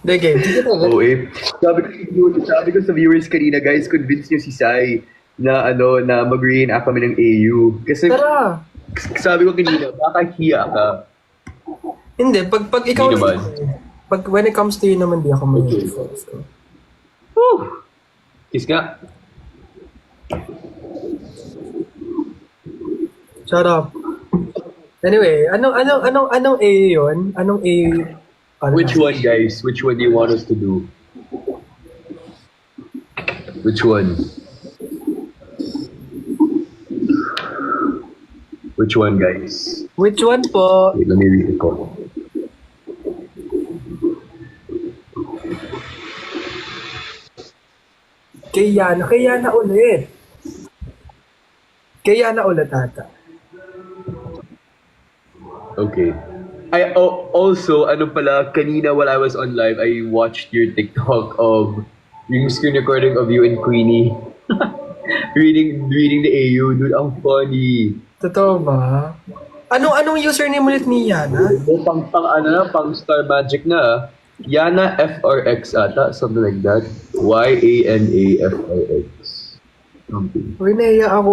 The game. Oo eh. Sabi ko, sabi ko sa viewers kanina, guys, convince niyo si Sai na ano na mag-reenact kami ng AU. Kasi Tara. sabi ko kanina, baka hiya ka. Hindi, pag, pag ikaw Hindi naman. pag when it comes to you naman, di ako may so. Woo! Kiss nga. Shut up. Anyway, anong anong anong anong A yun? Anong A? Ano? Which one, guys? Which one do you want us to do? Which one? Which one, guys? Which one po? Wait, let me read the call. Kay Yana. Kay Yana ulit. Kay Yana ulit ata. Okay. I oh, also, ano pala, kanina while I was on live, I watched your TikTok of yung screen recording of you and Queenie reading reading the AU. Dude, ang funny. Totoo ba? Anong anong username ulit ni Yana? Oh, pang, pang ano na, pang Star Magic na. ah. Yana FRX ata, something like that. Y-A-N-A-F-R-X. Something. Uy, naiya ako.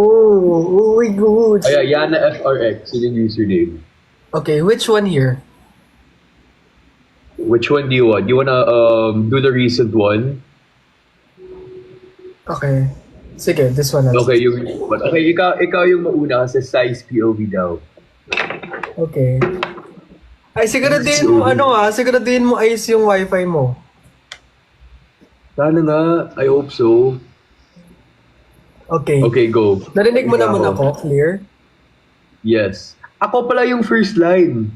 Uy, good. Ay, Yana FRX, yun yung username. Okay, which one here? Which one do you want? Do you wanna um, do the recent one? Okay. Sige, this one. na. Okay, yung Okay, ikaw, ikaw yung mauna kasi size POV daw. Okay. Ay, siguraduhin mo, ano ah, siguraduhin mo ayos yung wifi mo. Sana nga, I hope so. Okay. Okay, go. Narinig mo naman ako, clear? Yes. Ako pala yung first line.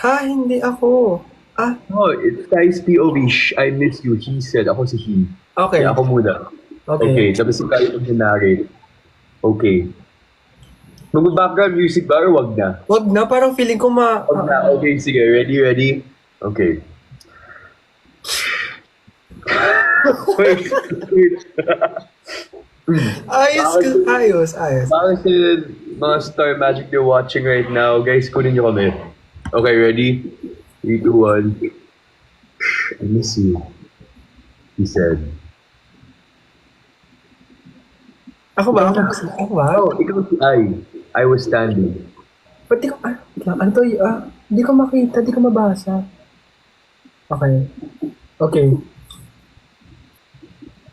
Ha, hindi ako. Ah, Oh, it's size POV. I miss you. He said. Ako si he. okay. Kaya ako muna. Okay, Okay. tapos yung mag-narrate. Okay. Mag-background music ba or wag na? Wag na, parang feeling ko ma... Wag na. Okay, sige. Ready, ready? Okay. wait, wait. Ayos, ayos, ayos. Baka sa mga Star Magic you're watching right now, guys, kunin nyo kami. Okay, ready? 3, 2, 1. I miss you. He said. Ako ba? Ako, ako ba? Oh, ikaw si I. I was standing. Ba't di ko... Ah, lang. ano to? Ah, di ko makita, di ko mabasa. Okay. Okay.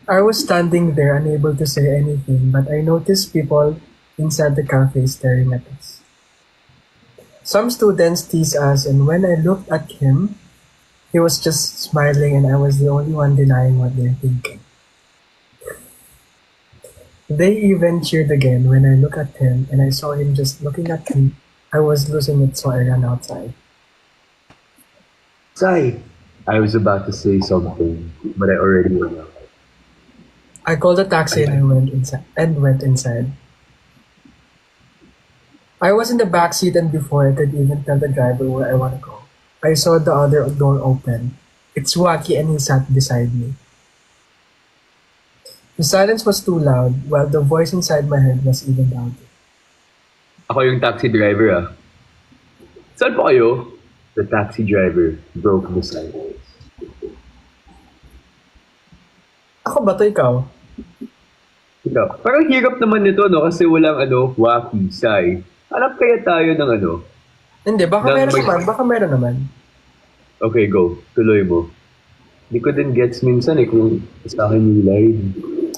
I was standing there unable to say anything, but I noticed people inside the cafe staring at us. Some students teased us, and when I looked at him, he was just smiling, and I was the only one denying what they're thinking. They even cheered again when I looked at him, and I saw him just looking at me. I was losing it, so I ran outside. Sai. I was about to say something, but I already went out. I called a taxi and I went inside and went inside. I was in the back seat and before I could even tell the driver where I want to go, I saw the other door open. It's Wacky and he sat beside me. The silence was too loud, while the voice inside my head was even louder. Ako yung taxi driver ah. Saan po kayo? The taxi driver broke the silence. Ako ba to ikaw? Ikaw, parang hirap naman nito no kasi walang ano, wacky, sai. Hanap kaya tayo ng ano? Hindi, baka Nang meron may- naman, baka meron naman. Okay, go. Tuloy mo. Hindi ko din gets minsan eh kung sa akin yung live.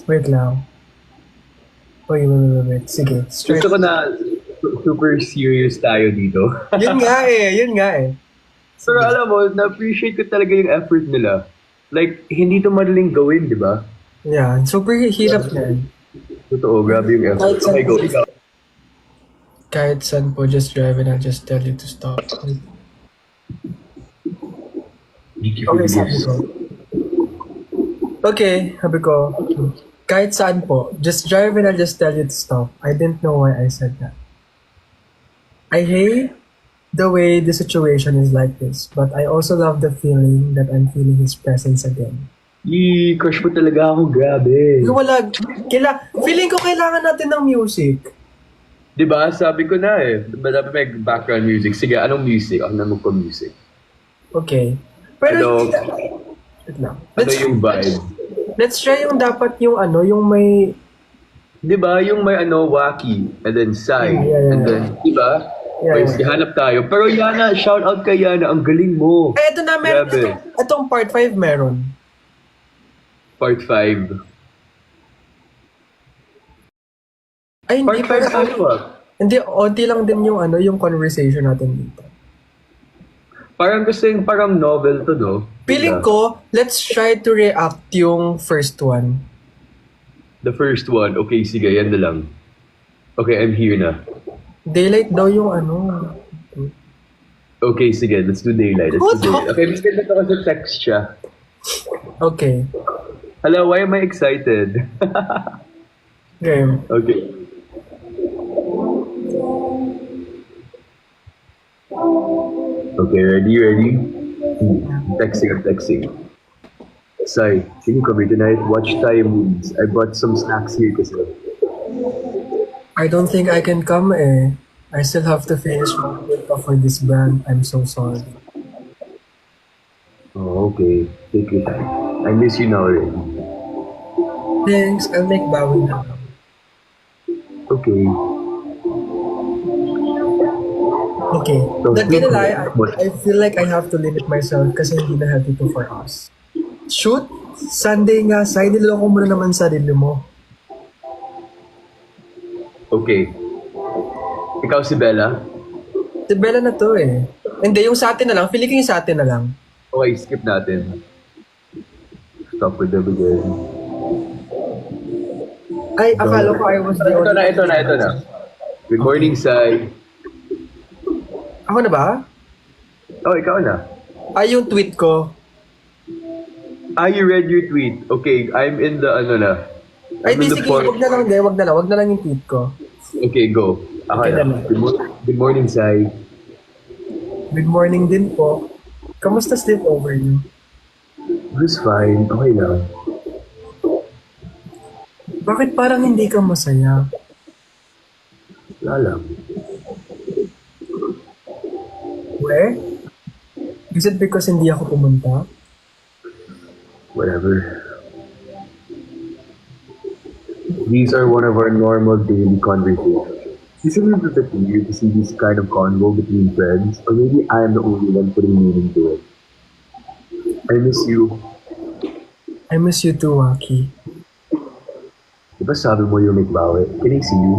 Wait lang. Wait, wait, wait, wait. Sige, straight. Gusto ko na su- super serious tayo dito. yun nga eh, yun nga eh. Pero alam mo, na-appreciate ko talaga yung effort nila. Like, hindi to madaling gawin, di ba? Yeah, super hirap na eh. Totoo, grabe yung effort. Okay, go. Ikaw. Kahit saan po, just drive and I'll just tell you to stop. Thank you for Okay, sabi this. ko. Okay, sabi ko. Kahit saan po, just drive and I'll just tell you to stop. I didn't know why I said that. I hate the way the situation is like this, but I also love the feeling that I'm feeling his presence again. Yee, crush mo talaga ako, grabe. Wala, kila, feeling ko kailangan natin ng music. Di ba? Sabi ko na eh. Diba dapat may background music? Sige, anong music? Ako na magpa-music. Okay. Pero, Ano, ano Let's, yung vibe? let's try yung dapat yung ano, yung may, Di ba? Yung may ano, wacky, and then Sai, Yeah, yeah, and yeah. then, di ba? Yeah, Okay, yeah. hanap tayo. Pero Yana, shout out kay Yana. Ang galing mo. eh, ito na, meron, itong, itong part 5 meron. Part 5. Ay, hindi, Part 5 pero, ano hindi, onti lang din yung ano, yung conversation natin dito. Parang kasing parang novel to, no? Feeling Diba? ko, let's try to react yung first one. The first one. Okay, sige, yan na lang. Okay, I'm here na. Daylight daw yung ano. Okay, sige, let's do daylight. Let's What do daylight. Okay, bigyan na ako sa text siya. Okay. Hello, why am I excited? Game. okay. Okay, ready, ready? Hmm, Texting, I'm texting. Sai, can you come here tonight? Watch Thai movies. I brought some snacks here kasi. I don't think I can come eh. I still have to finish my work for this brand. I'm so sorry. Oh, okay. Take your time. I miss you now already. Thanks. I'll make na lang. Okay. Okay. So, Not gonna lie, I, I feel like I have to limit myself kasi hindi na healthy to for us. Shoot! Sunday nga, Sai, niloloko mo na naman sarili mo. Okay. Ikaw si Bella? Si Bella na to eh. Hindi, yung sa atin na lang. Feeling ko yung sa atin na lang. Okay, skip natin. Stop with the beginning. Ay, akala ko I was the Ito na, ito na, ito na. Good morning, Sai. Ako na ba? Oh, ikaw na. Ay, yung tweet ko. Ah, you read your tweet. Okay, I'm in the, ano na. Ay, I'm di, in the sige, for- wag na lang, hindi, wag na lang, wag na lang yung tweet ko. Okay, go. Ako Okay na. na. Good, mo- good morning, Sai. Good morning din po. Kamusta sleepover niyo? Was fine. Okay lang. Bakit parang hindi ka masaya? Wala lang. Where? Is it because hindi ako pumunta? Whatever. These are one of our normal daily conversations. Isn't it a bit weird to see this kind of convo between friends? Or maybe I am the only one putting meaning to it. I miss you. I miss you too, Waki. Di ba sabi mo yung nagbawi? Can I see you?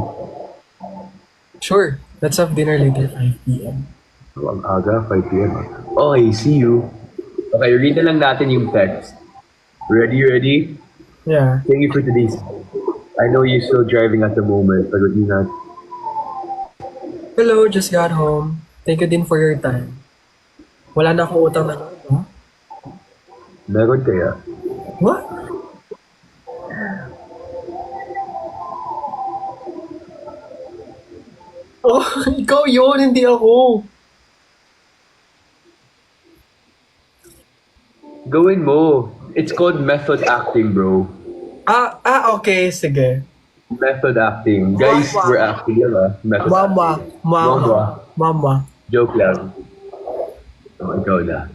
Sure, let's have dinner later 5 p.m. Oh, ang aga, 5 p.m. Okay, see you. Okay, read na lang natin yung text. Ready, ready? Yeah. Thank you for today's. I know you're still driving at the moment, but hindi na Hello, just got home. Thank you din for your time. Wala na akong utang na ha? meron kaya. What? Oh, ikaw yun, hindi ako. Gawin mo. It's called method acting, bro. Ah, ah, okay, sige. Method acting. Guys, Mama. we're acting ah. Method Mama, acting. mama, mama. Joke lang. Oh, ikaw na.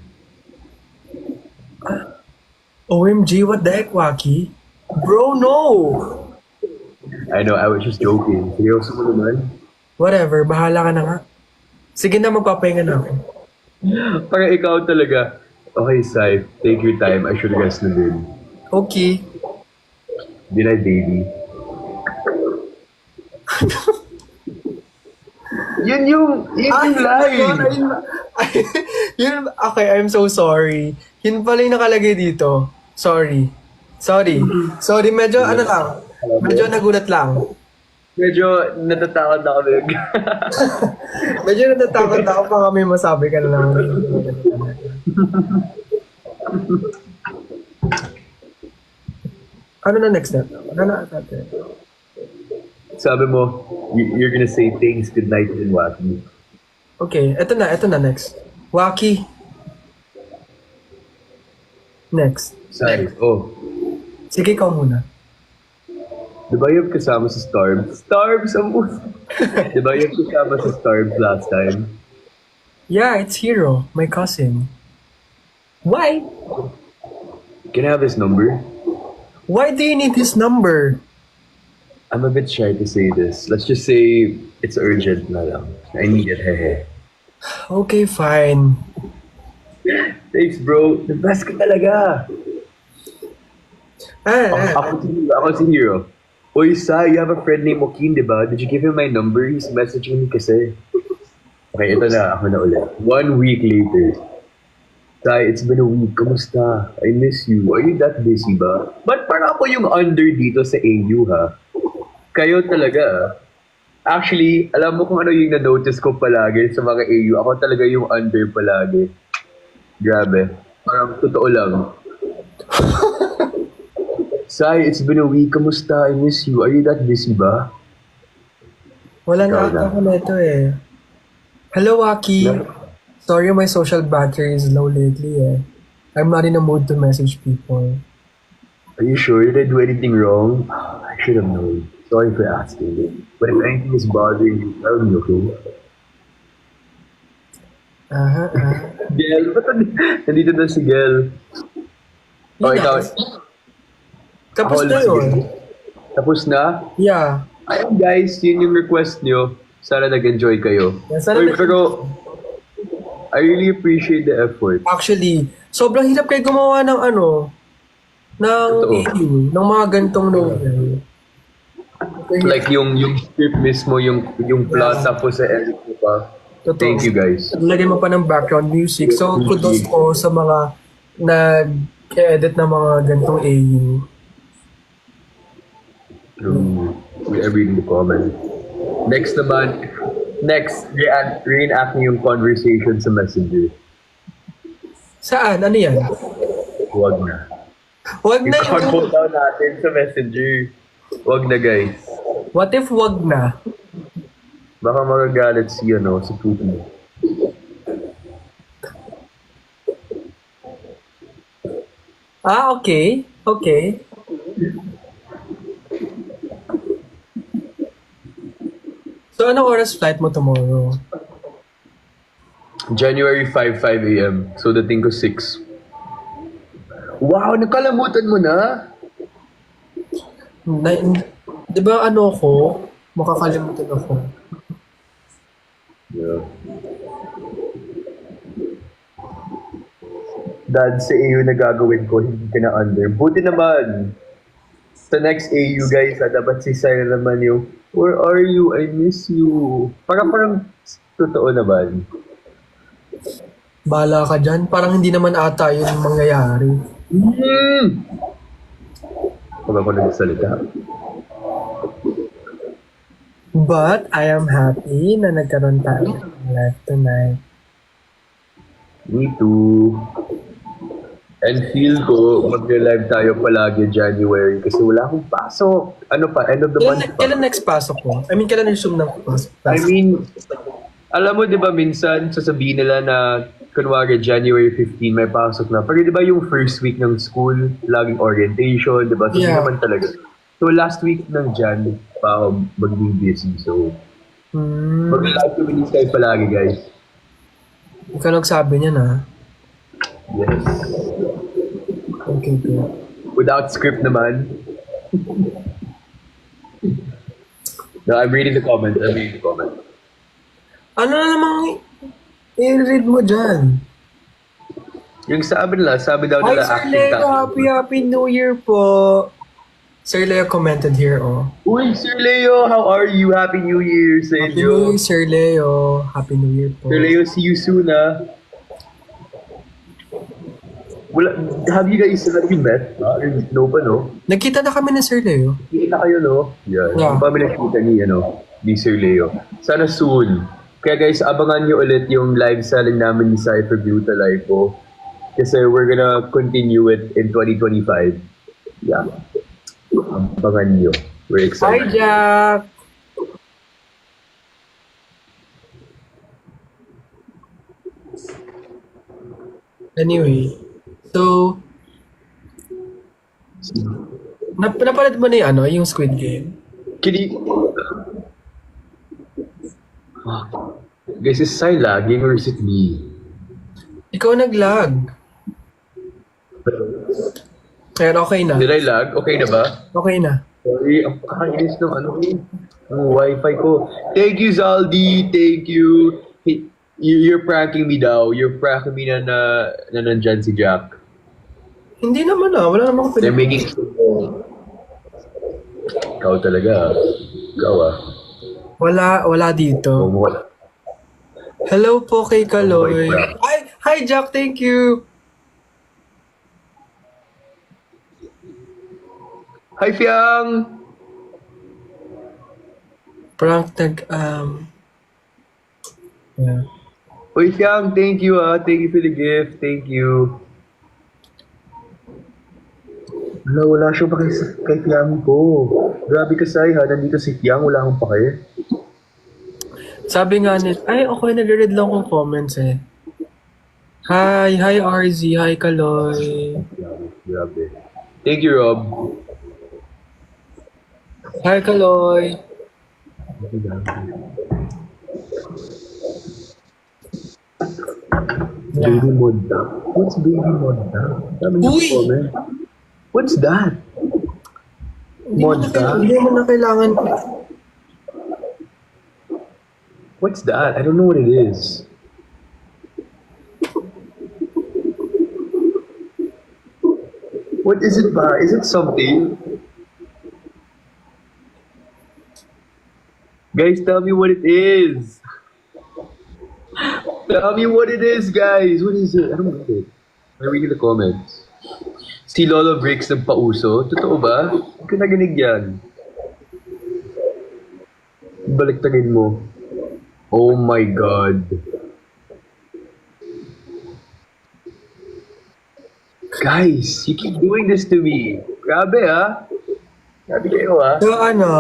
OMG, what the heck, Waki? Bro, no! I know, I was just joking. Seryoso mo naman? Whatever, bahala ka na nga. Sige na, magpapahinga na ako. Parang ikaw talaga. Okay, Sai. Take your time. I should rest na din. Okay. Good night, baby. yun yung, yun yung line. Yun, yun, okay, I'm so sorry. Yun pala yung nakalagay dito. Sorry. Sorry. Sorry, medyo ano lang. Medyo nagulat lang. Medyo natatakot ako big. Medyo natatakot ako pa kami masabi ka na lang. ano na next step? Ano na natin? Sabi mo, you- you're gonna say things good night and wacky. Okay, eto na, eto na next. Waki. Next. Sai, oh. Sige, ikaw muna. Di ba yung kasama sa? Starbs! Ang puso. Di ba yung kasama sa Starbs last time? Yeah, it's Hero, my cousin. Why? Can I have his number? Why do you need his number? I'm a bit shy to say this. Let's just say it's urgent na lang. I need it, hehe. Okay, fine. Thanks, bro. The best ka talaga. Ah, Ako, ah, ako, si, ako si Hero. Uy, Sai, you have a friend named Joaquin, di ba? Did you give him my number? He's messaging me kasi. Okay, ito na. Ako na ulit. One week later. Sai, it's been a week. Kamusta? I miss you. Are you that busy ba? Ba't parang ako yung under dito sa AU, ha? Kayo talaga, ah. Actually, alam mo kung ano yung na-notice ko palagi sa mga AU. Ako talaga yung under palagi. Grabe. Parang totoo lang. Sai, it's been a week. Kamusta? I miss you. Are you that busy ba? wala na Ikaw na. ako nito eh. Hello, Aki. No. Sorry, my social battery is low lately eh. I'm not in a mood to message people. Are you sure? Did I do anything wrong? I should have known. Sorry for asking. But if anything is bothering you, tell me, okay? Aha, aha. Gel, ba't nandi- nandito na si Gel? Oh, Yun ikaw. na. Tapos na yun. Tapos na? Yeah. Ayun guys, yun yung request nyo. Sana nag-enjoy kayo. Yeah, sana Uy, nag- pero, I really appreciate the effort. Actually, sobrang hirap kayo gumawa ng ano, ng. AU, ng mga gantong novel. Okay, Like yung yung script mismo, yung yung plot, Yeah. tapos sa edit mo pa. Totoo. Thank you guys. Lagyan mo pa ng background music. So, kudos ko sa mga nag-edit ng mga gantong AU. Um, we are reading the comment. Next naman, next, re- reenact niyo yung conversation sa messenger. Saan? Ano yan? Huwag na. Wag na I-convo down natin sa messenger. Huwag na guys. What if wag na? Baka magagalit si, ano, si Putin. Ah, okay. Okay. So, anong oras flight mo tomorrow? January 5, 5 a.m. So, dating ko 6. Wow, nakalamutan mo na? Na, di ba ano ko? Makakalimutan ako. Yeah. Dad, sa AU na gagawin ko, hindi ka na under. Buti naman. Sa next AU, guys, ah, dapat si Sarah naman yung, Where are you? I miss you. Parang parang totoo naman. Bala ka dyan. Parang hindi naman ata yun mangyayari. Hmm! Pag ako nagsalita. But I am happy na nagkaroon tayo ng live tonight. Me too. And feel ko, mag-live tayo palagi January kasi wala akong pasok. Ano pa, end of the month Kailan, pa. kailan next pasok mo? I mean, kailan resume ng pasok? I mean, alam mo 'di ba minsan sasabihin nila na kunwari January 15 may pasok na. Pero 'di ba yung first week ng school, laging orientation, 'di ba? So, Yeah. naman talaga. So last week ng Jan pa ako maging busy. So hmm, mag-live kami Sky palagi, guys. ikaw nagsabi niya na. Yes. Okay, good. Without script naman. no, I'm reading the comments. I'm reading the comments. Ano na namang i-read mo dyan? Yung sabi nila, sabi daw Hi, nila Sir acting Leo. talent. Happy, happy New Year po. Sir Leo commented here, oh. Uy, Sir Leo, how are you? Happy New Year sa Happy New inyo. Year, Sir Leo. Happy New Year po. Sir Leo, see you soon, ah. Wala, have you guys have you met? Ah, no pa, no? Nagkita na kami ni Sir Leo. Kita kayo, no? Yeah. Yeah. Yung kami nakita ni, ano, ni Sir Leo. Sana soon. Kaya guys, abangan nyo ulit yung live selling namin ni Cypher Beauty Live po. Kasi we're gonna continue it in 2025. Yeah. Abangan nyo. We're Hi, excited. Jack. Anyway, so Nap napanood mo na yung ano, yung Squid Game? Kini... Ah. Guys, is Sai lagging or is it me? Ikaw nag-lag. Ayan, okay na. Did I lag? Okay na ba? Okay na. Sorry, ang kakainis ng ano. Ang wifi ko. Thank you, Zaldi. Thank you. Hey, you- You're pranking me daw. You're pranking me na na, na nandyan si Jack. Hindi naman ah, wala naman ako They're making... Ikaw talaga. Ikaw ah. Wala, wala dito. wala. Hello po kay Kaloy. Oh. Hi, hi Jack, thank you. Hi, Fiang! Prank nag, um, yeah. Uy, Fiang, thank you ah. Thank you for the gift. Thank you. Wala, wala siya pa kay, kay Fiang ko. Grabe ka, Sai ha. Nandito si Fiang. Wala akong pake. Sabi nga nit, ay okay, nag-read lang kong comments eh. Hi, hi RZ, hi Kaloy. Grabe, grabe. Thank you, Rob. Hi Kaloy. Baby Monda. What's Baby Monda? Dami niyo Uy! comment. What's that? Hindi mo na, Monta? kail- hindi mo na kailangan, What's that? I don't know what it is. What is it? Is it something? Guys, tell me what it is. Tell me what it is, guys. What is it? I don't get it. I read the comments. Si Lolo Bricks ng pauso? Totoo ba? Huwag ka naginig yan. Baliktagin mo. Oh my God. Guys, you keep doing this to me. Grabe ah. Grabe kayo ah. so ano,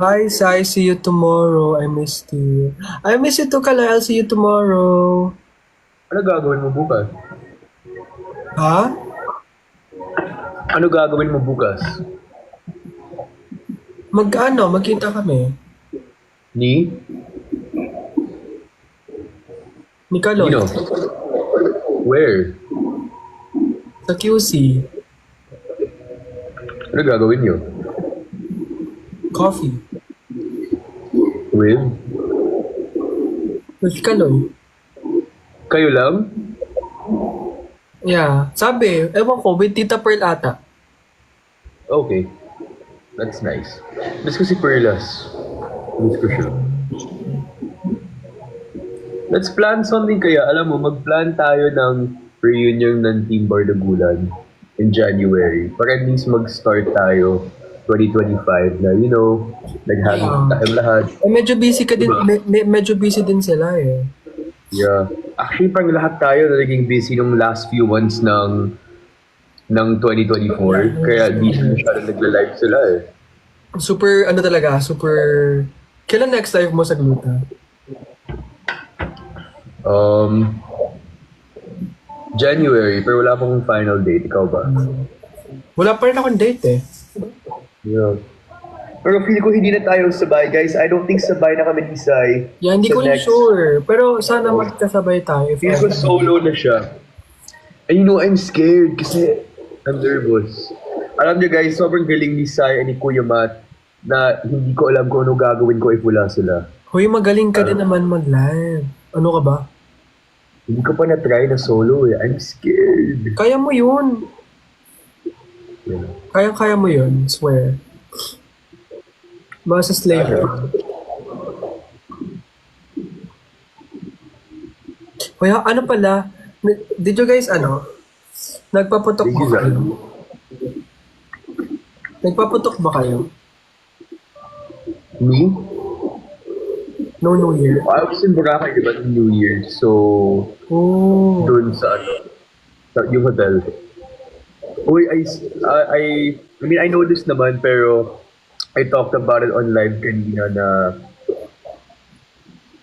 Hi, Sai, see you tomorrow. I missed you. I miss you too, Kaloy. I'll see you tomorrow. Ano gagawin mo bukas? Ha? Ano gagawin mo bukas? Mag ano, magkita kami. Ni? Ni Kaloy. Sino? Where? Sa QC. Ano gagawin niyo? Coffee. With? With Kaloy. Kayo lang? Yeah. Sabi, ewan ko, with Tita Pearl ata. Okay. That's nice. Miss ko si Perlas. Miss ko siya. Let's plan something kaya. Alam mo, mag-plan tayo ng reunion ng Team Bardagulan in January. Para at least mag-start tayo 2025 na, you know, nag-having Yeah. time lahat. Eh, medyo busy ka din, Diba? me- medyo busy din sila eh. Yeah. Actually, parang lahat tayo na naging busy nung last few months ng ng 2024. Kaya di masyadong nagla-live sila eh. Super, ano talaga, super... Kailan next live mo sa Gluta? Um, January, pero wala pang final date. Ikaw ba? Wala pa rin akong date eh. Yeah. Pero feel ko hindi na tayo sabay, guys. I don't think sabay na kami ni Sai. Yeah, hindi Sa ko next- sure. Pero sana magkasabay tayo. If Feel ko ever. solo na siya. And you know, I'm scared kasi I'm nervous. Alam niyo guys, sobrang galing ni Sai and ni Kuya Matt na hindi ko alam kung ano gagawin ko if wala sila. Hoy, magaling ka din naman mag-live. Ano ka ba? Hindi ko pa na-try na solo eh. I'm scared. Kaya mo yun. Yeah. Kaya-kaya mo yun, swear. Basta Slayer. Kaya ano pala, did you guys ano, nagpaputok ba kayo? Nagpaputok ba kayo? Me? No New Year? I was in Boracay, di ba, ng New Year. So, Oh. doon sa ano, sa yung hotel. Uy, I, I, I, I mean, I know this naman, pero I talked about it on live kanina na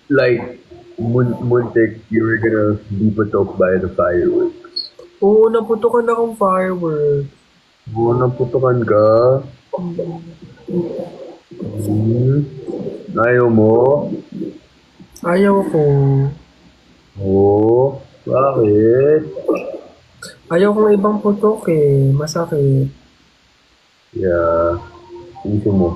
like, mun muntik, you were gonna be putok by the fireworks. Oo, naputokan akong fireworks. Oo, naputukan ka. Hmm. Ayaw mo? Ayaw ko. Oo. Bakit? Ayaw kong ibang putok eh. Masakit. Yeah. Tingin mo.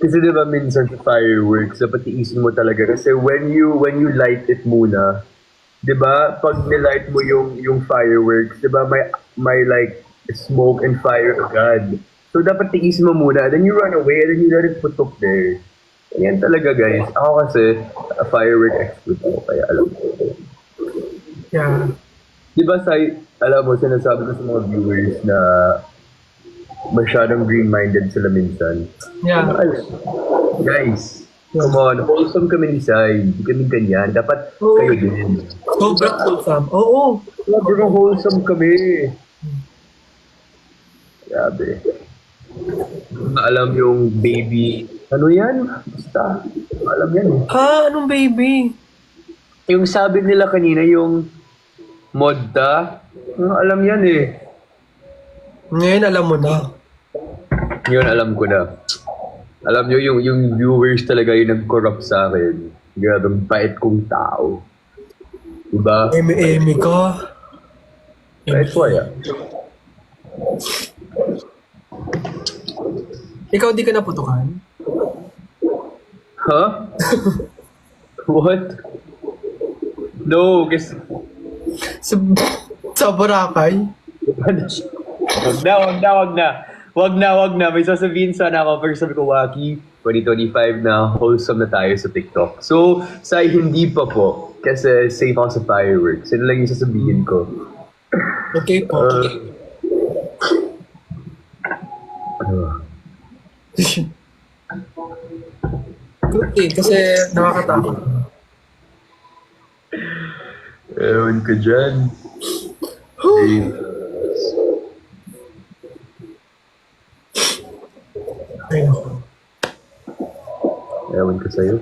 Kasi di minsan sa fireworks, dapat tiisin mo talaga. Kasi when you when you light it muna, di ba, pag nilight mo yung yung fireworks, di ba, may, may like smoke and fire agad. So dapat tiisin mo muna, then you run away, and then you let it putok there. Yan talaga guys. Ako kasi, a firework expert ako, kaya alam ko. Yeah. Di ba, Sai, alam mo, sinasabi ko sa mga viewers na masyadong green-minded sila minsan. Yeah. Alam, guys, come on, wholesome kami ni Sai. Hindi kami ganyan. Dapat Oo. kayo din. Sobrang wholesome. Oo. Sobrang wholesome kami. Grabe. Na alam yung baby, ano yan? Basta, alam yan eh. Ah, anong baby? Yung sabi nila kanina, yung modda, ano, alam yan eh. Ngayon alam mo na. Yun, alam ko na. Alam nyo, yung, yung viewers talaga yung nag-corrupt sa akin. Grabe, ang bait kong tao. Diba? Emi-emi ka. That's why, ah. Ikaw di ka naputukan? Huh? What? No, kasi... Sa, sa Boracay? wag na, wag na, wag na. Wag na, wag na. May sasabihin sana ako. Pero sabi ko, Waki, 2025 na, wholesome na tayo sa TikTok. So, sa hindi pa po. Kasi safe ako sa fireworks. Yun lang yung sasabihin ko. Okay po. Ano? Good din, kasi nakakatakot. Ewan ko dyan. Naku. Ewan ko sa'yo.